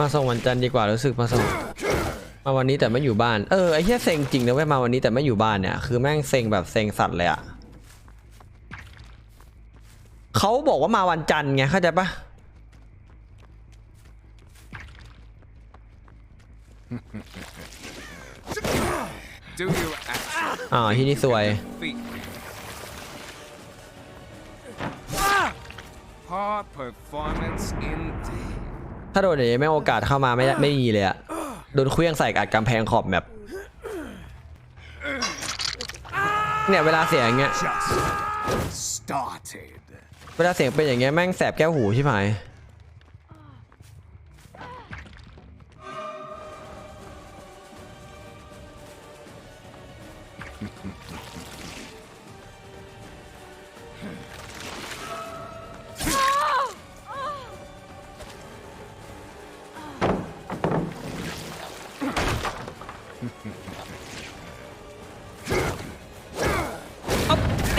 มาส่งวันจันทร์ดีกว่ารู้สึกมาส่งมาวันนี้แต่ไม่อยู่บ้าน เออไอ้เหี้ยเซ็งจริงนะเว้ยมาวันนี้แต่ไม่อยู่บ้านเนี่ยคือแม่งเซ็งแบบเซ็งสัตว์เลยอะเขาบอกว่ามาวันจันทร์ไงเข้าใจปะ Do you actually อ่าวที่นี่สวย feet? Hard performance indeed. ถ้าโดนอย่างนี้ไม่งโอกาสเข้ามาไม่ได้ไม่มีเลยอะโดนเคลื่องใส่อัดกำแพงขอบแบบเนี่ยเวลาเสียงอย่างเงี้ย Just started. เวลาเสียงเป็นอย่างเงี้ยแม่งแสบแก้วหูใช่ไหม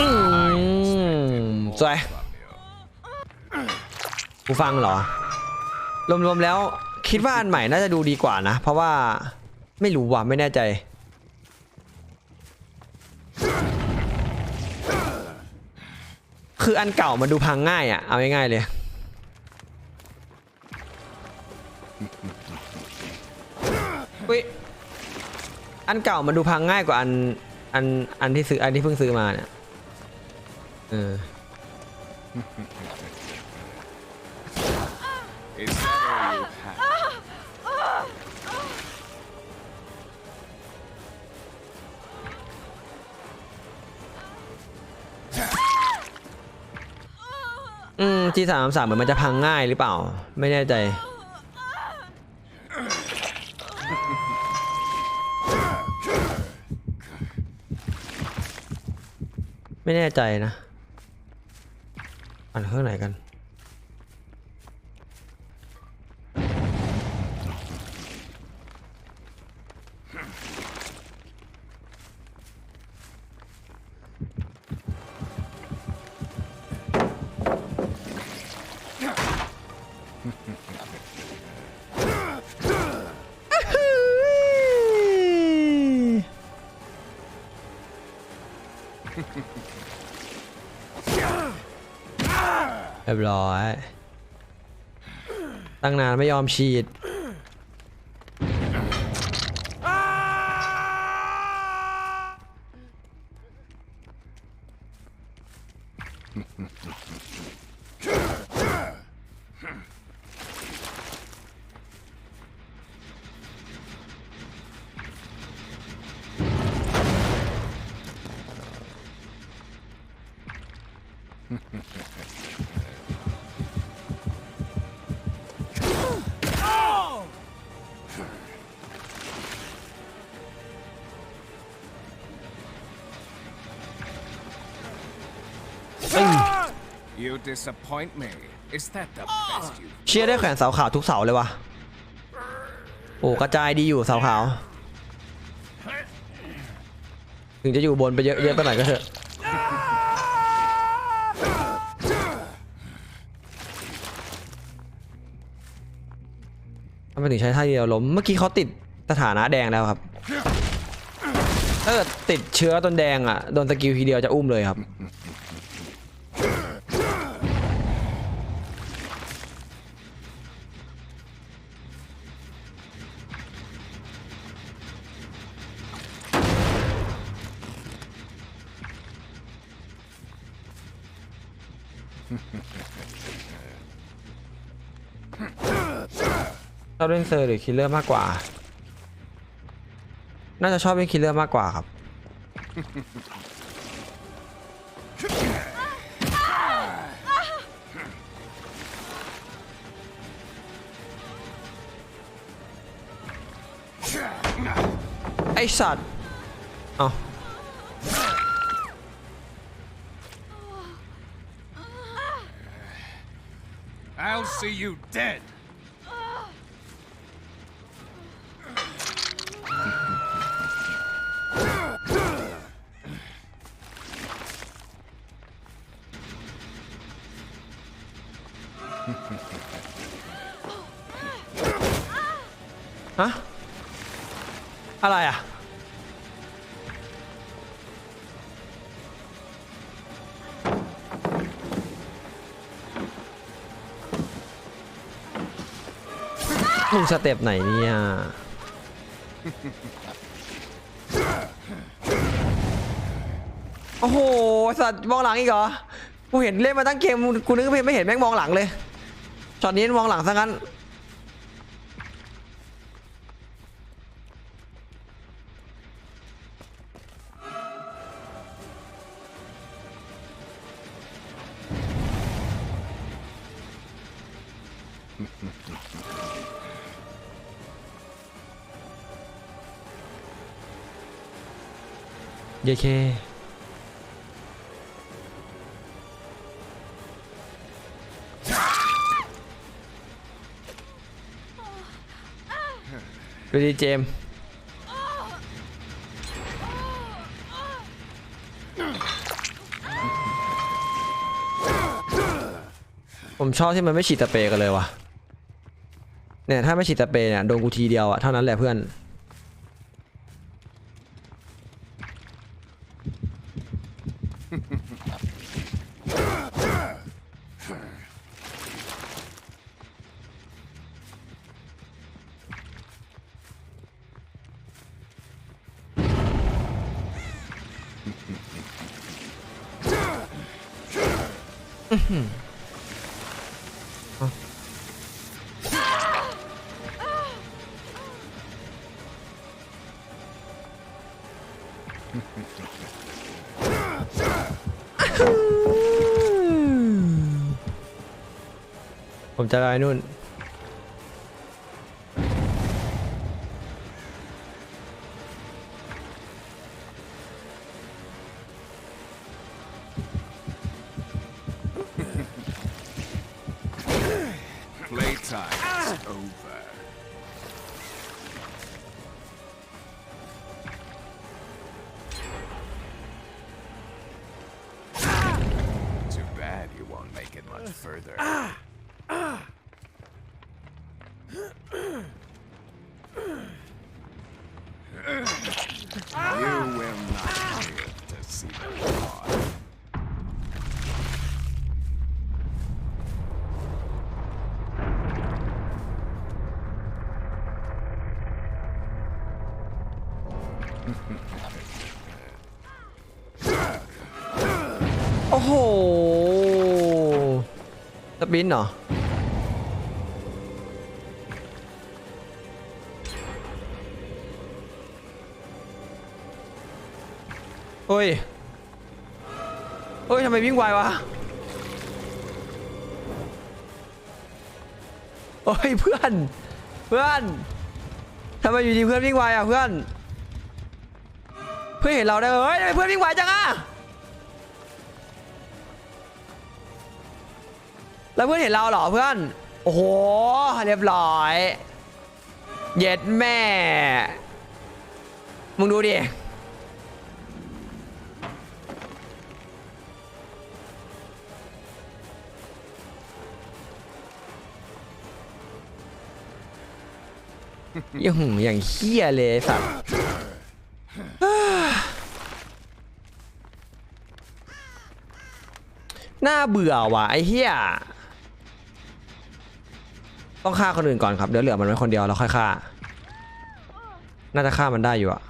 อืมสวยกูฟังเหรอ รวมๆแล้วคิดว่าอันใหม่น่าจะดูดีกว่านะ เพราะว่าไม่รู้ว่ะไม่แน่ใจ คืออันเก่ามันดูพังง่ายอะ เอาง่ายๆเลย อุ้ย อันเก่ามันดูพังง่ายกว่าอันอันอันที่ซื้ออันที่เพิ่งซื้อมาเนี่ยเออ Is that all you have? อืม G สามสามเหมือนมันจะพังง่ายหรือเปล่า ไม่แน่ใจ ไม่แน่ใจนะ อ่านเครื่องไหนกัน เรียบร้อย ตั้งนานไม่ยอมฉีด You disappoint me. Is that the best you เชียร์ได้แขวนเสาขาวทุกเสาเลยวะโอ้กระจายดีอยู่เสาขาว ถึงจะอยู่บนไปเยอะเยอะไปหน่อยก็เถอะ ไมถึงใช้ท่าเดียวล้ม เมื่อกี้เขาติดสถานะแดงแล้วครับถ้าเกิดติดเชื้อตนแดงอะโดนสกิลทีเดียวจะอุ้มเลยครับช อบเล่นเซอร์หรือคิลเลอร์มากกว่า น่าจะชอบเล่นคิลเลอร์มากกว่าครับ ไอสัตว์เอา I'll see you dead. ฮะ อะไรอะ มึงสเต็ปไหนเนี่ย โอ้โห สัตว์มองหลังอีกเหรอ กูเห็นเล่นมาตั้งเกม กูนึกว่าไม่เห็นแม่งมองหลังเลย ช็อตนี้มองหลังซะงั้น เยเค ดูดีเจมผมชอบที่มันไม่ฉีดตะเปร์กันเลยว่ะ เนี่ยถ้าไม่ฉีดตะเปร์เนี่ยโดนกูทีเดียวอะเท่านั้นแหละเพื่อน ผมจะไปนู่น won't make it much further. Ah! Ah! You will not live to see the dawn. oh. สปินเหรอเฮ้ย เฮ้ยทำไมวิ่งไววะเฮ้ยเพื่อน เพื่อนทำไมอยู่ดีเพื่อนวิ่งไวอะเพื่อน เพื่อนเห็นเราได้เฮ้ยทำไมเพื่อนวิ่งไวจังอะ แล้วเพื่อนเห็นเราเหรอเพื่อน โอ้โห เรียบร้อย เย็ดแม่ มึงดูดิ ยังอย่างเฮี้ยเลยสัตว์น่าเบื่อว่ะไอ้เฮี้ย ต้องฆ่าคนอื่นก่อนครับเดี๋ยวเหลือมันไว้คนเดียวแล้วค่อยฆ่า น่าจะฆ่ามันได้อยู่อะ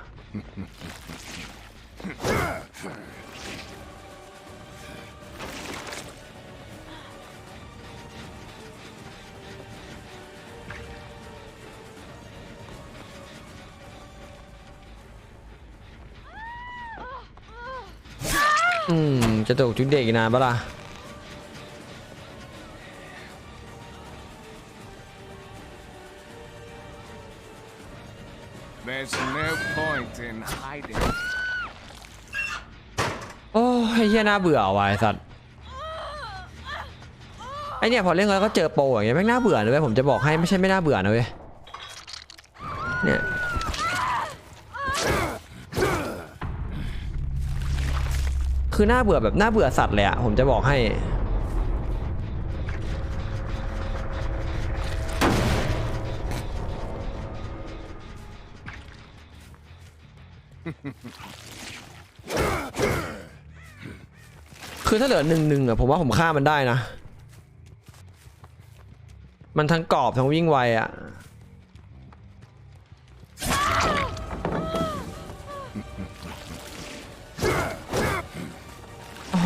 อืมจะตกจุดเด็กอีกนานปะล่ะ There's no point in hiding. โอ้ยเฮียน่าเบื่อว่ะไอ้สัตว์ไอเนี่ยพอเล่นแล้วก็เจอโปรอย่างเงี้ยแม่งน่าเบื่อนะเว้ยผมจะบอกให้ไม่ใช่ไม่น่าเบื่อนะเว้ยเนี่ยคือน่าเบื่อแบบน่าเบื่อสัตว์เลยอะผมจะบอกให้ คือถ้าเหลือหนึ่งหนึ่งอะผมว่าผมฆ่ามันได้นะ มันทั้งกรอบทั้งวิ่งไวอะอ๋อ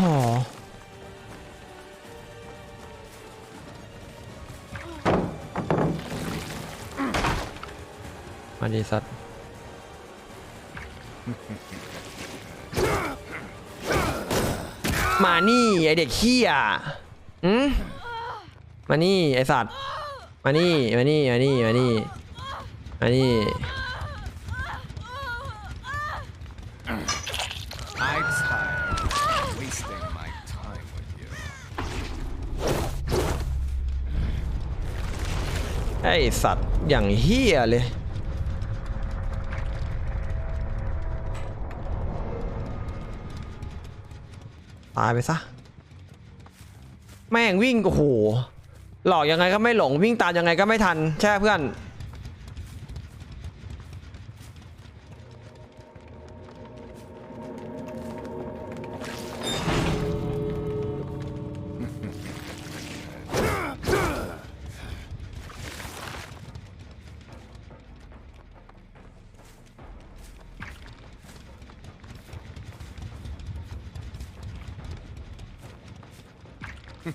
มาดีสัตว์ มานี่ ไอเด็กขี้อะอืมมานี่ ไอสัตว์ มานี่ มานี่ มานี่ มานี่ มานี่ I'm tired of wasting my time with you. ไอสัตว์ อย่างเฮียเลย ตายไปซะ แม่งวิ่งโอ้โหหลอกยังไงก็ไม่หลงวิ่งตามยังไงก็ไม่ทัน ใช่เพื่อน แล้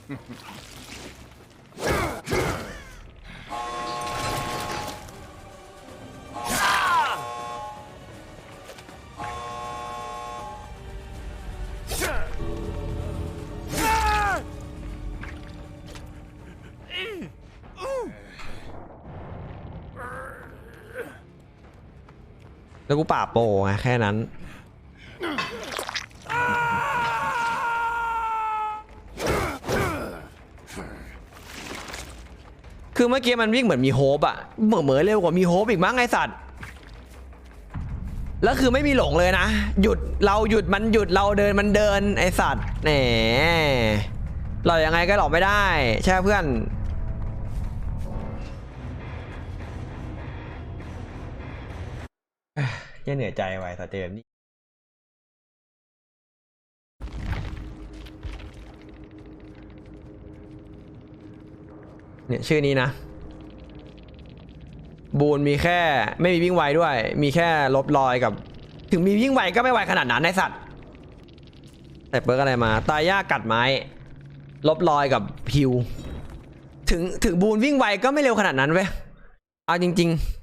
วกูป่าโปไงแค่นั้น คือเมื่อกี้มันวิ่งเหมือนมีโฮปอะเหมือเหมือเร็วกว่ามีโฮปอีกมั้งไอสัตว์ แล้วคือไม่มีหลงเลยนะ หยุดเราหยุดมันหยุดเราเดินมันเดินไอสัตว์แหมหลอกยังไงก็หลอกไม่ได้ ใช่เพื่อนยังเหนื่อยใจไว้ต่อเจอแบบนี้ เนี่ยชื่อนี้นะ บูนมีแค่ไม่มีวิ่งไวด้วย มีแค่ลบรอยกับ ถึงมีวิ่งไวก็ไม่ไวขนาดนั้นไอสัตว์แต่เปิร์กอะไรมา ตายยากกัดไม้ ลบรอยกับฮิว ถึงถึงบูนวิ่งไวก็ไม่เร็วขนาดนั้นเว้ยเอาจริง ๆ